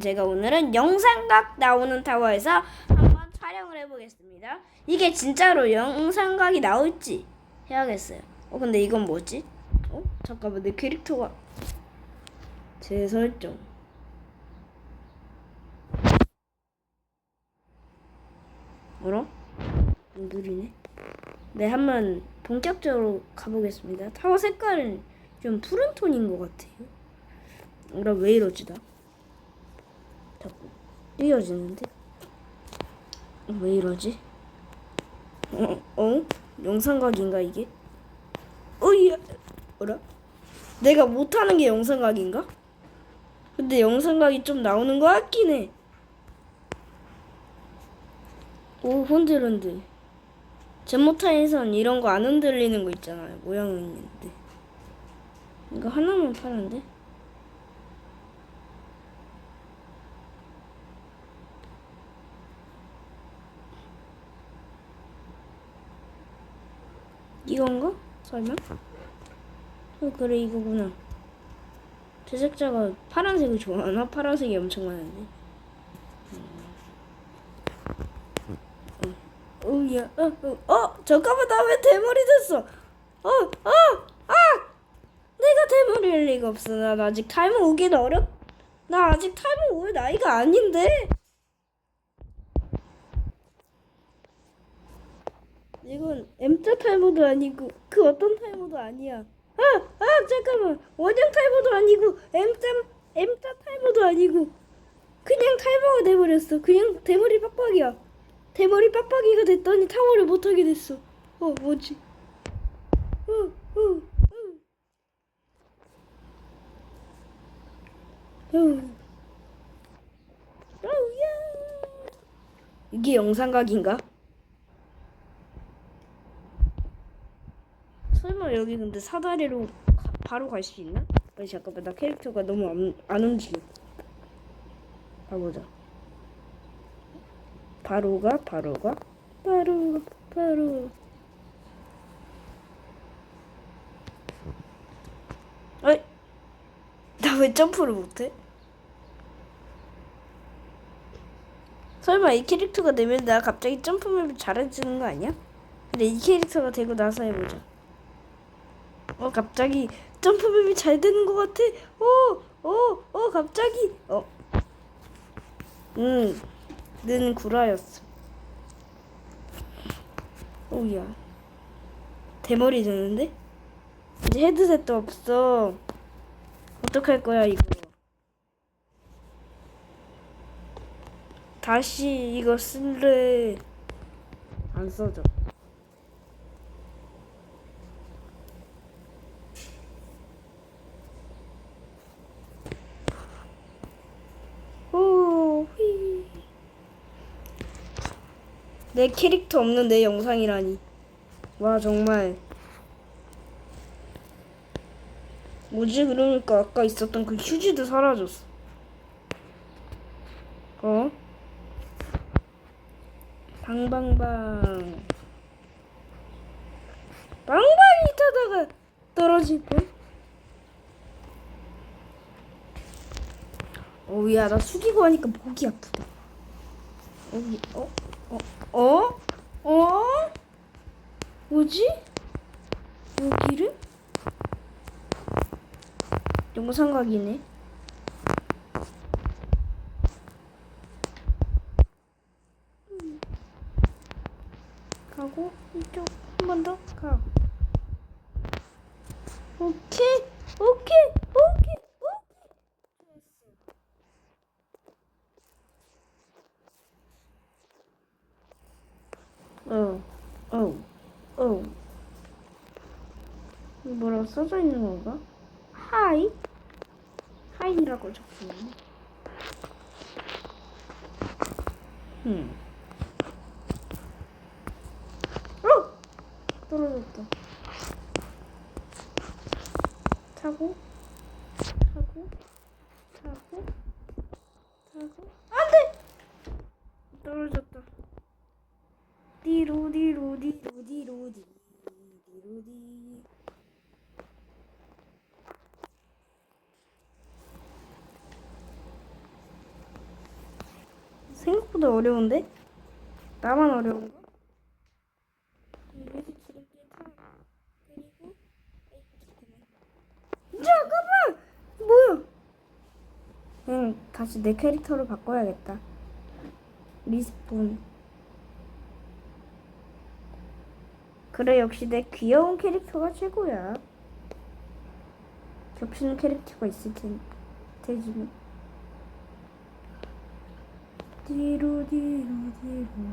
제가 오늘은 영상각 나오는 타워에서 한번 촬영을 해보겠습니다. 이게 진짜로 영상각이 나올지 해야겠어요. 어 근데 이건 뭐지? 어 잠깐만 내 캐릭터가 재설정. 뭐라? 느리네. 네 한번 본격적으로 가보겠습니다. 타워 색깔은 좀 푸른 톤인 것 같아요. 그럼 왜 이러지 나? 자꾸 띄어지는데 왜 이러지? 어? 어? 영상각인가 이게? 어이야 어라? 내가 못하는 게 영상각인가? 근데 영상각이 좀 나오는 거 같긴 해. 오 흔들흔들. 제모타에선 이런 거 안 흔들리는 거 있잖아요. 모양은 있는데. 이거 하나만 파는데? 이건가? 설마? 어 그래 이거구나 제작자가 파란색을 좋아하나? 파란색이 엄청 많은데 음. 어, 어 야 어, 어, 어 잠깐만 나 왜 대머리 됐어 어 어, 아 내가 대머리일 리가 없어 나 아직 탈모 오기는 어렵 나 아직 탈모 올 나이가 아닌데 이건 M자 탈모도 아니고 그 어떤 탈모도 아니야. 아, 아 잠깐만 원형 탈모도 아니고 M자 M자 탈모도 아니고 그냥 탈모가 돼버렸어. 그냥 대머리 빡빡이야. 대머리 빡빡이가 됐더니 타워를 못하게 됐어. 어 뭐지? 어, 어, 어. 이게 영상각인가? 설마 여기 근데 사다리로 가- 바로 갈 수 있나? 아니 잠깐만 나 캐릭터가 너무 안, 안 움직여 가보자 바로 가 바로 가 바로 바로 어이 나 왜 점프를 못해? 설마 이 캐릭터가 되면 나 갑자기 점프맵이 잘해지는 거 아니야? 근데 이 캐릭터가 되고 나서 해보자 어 갑자기 점프맵이 잘 되는 것 같아. 어어어 갑자기 어. 응, 는 구라였어. 오야. 대머리 되는데? 이제 헤드셋도 없어. 어떡할 거야 이거. 다시 이거 쓸래. 안 써져. 오, 휘. 내 캐릭터 없는 내 영상이라니. 와, 정말. 뭐지, 그러니까 아까 있었던 그 휴지도 사라졌어. 어? 방방방. 방방이 타다가 떨어질 뻔? 어우야 나 숙이고 하니까 목이 아프다. 어우 어? 어? 어? 어? 뭐지? 여기를? 영상각이네. 음. 가고 이쪽 한 번 더 가. 오케이 오케이 오케이. 어, 어, 어. 이거 뭐라고 써져 있는 건가? 하이? 하이라고 적혀있네. 음. 어! 떨어졌다. 타고, 타고, 타고, 타고. 안 돼! 떨어졌다. 디로디로디로디로디 디로디 생각보다 어려운데? 나만. 그리고 아이고, 잠깐만. 뭐야? 그냥 다시 내 캐릭터로 바꿔야겠다. 리스폰. 그래 역시 내 귀여운 캐릭터가 최고야. 겹치는 캐릭터가 있을 텐, 테지만. 뒤로 뒤로 뒤로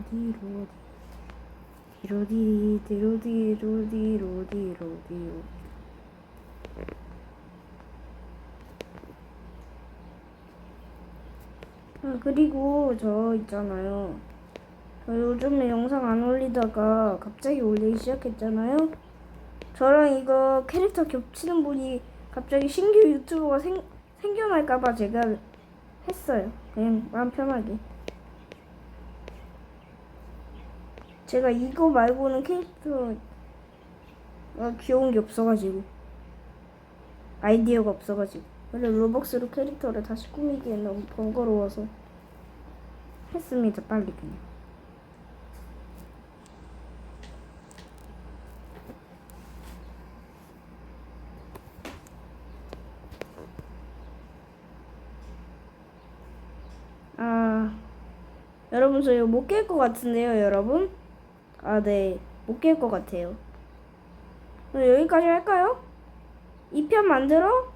아, 그리고 저 있잖아요. 저 요즘에 영상 안 올리다가 갑자기 올리기 시작했잖아요. 저랑 이거 캐릭터 겹치는 분이 갑자기 신규 유튜버가 생, 생겨날까봐 제가 했어요. 그냥 마음 편하게. 제가 이거 말고는 캐릭터가 귀여운 게 없어가지고 아이디어가 없어가지고. 원래 로벅스로 캐릭터를 다시 꾸미기엔 너무 번거로워서 했습니다 빨리 그냥. 아 여러분 저 이거 못 깰 것 같은데요 여러분 아 네. 못 깰 것 같아요. 여기까지 할까요? 2편 만들어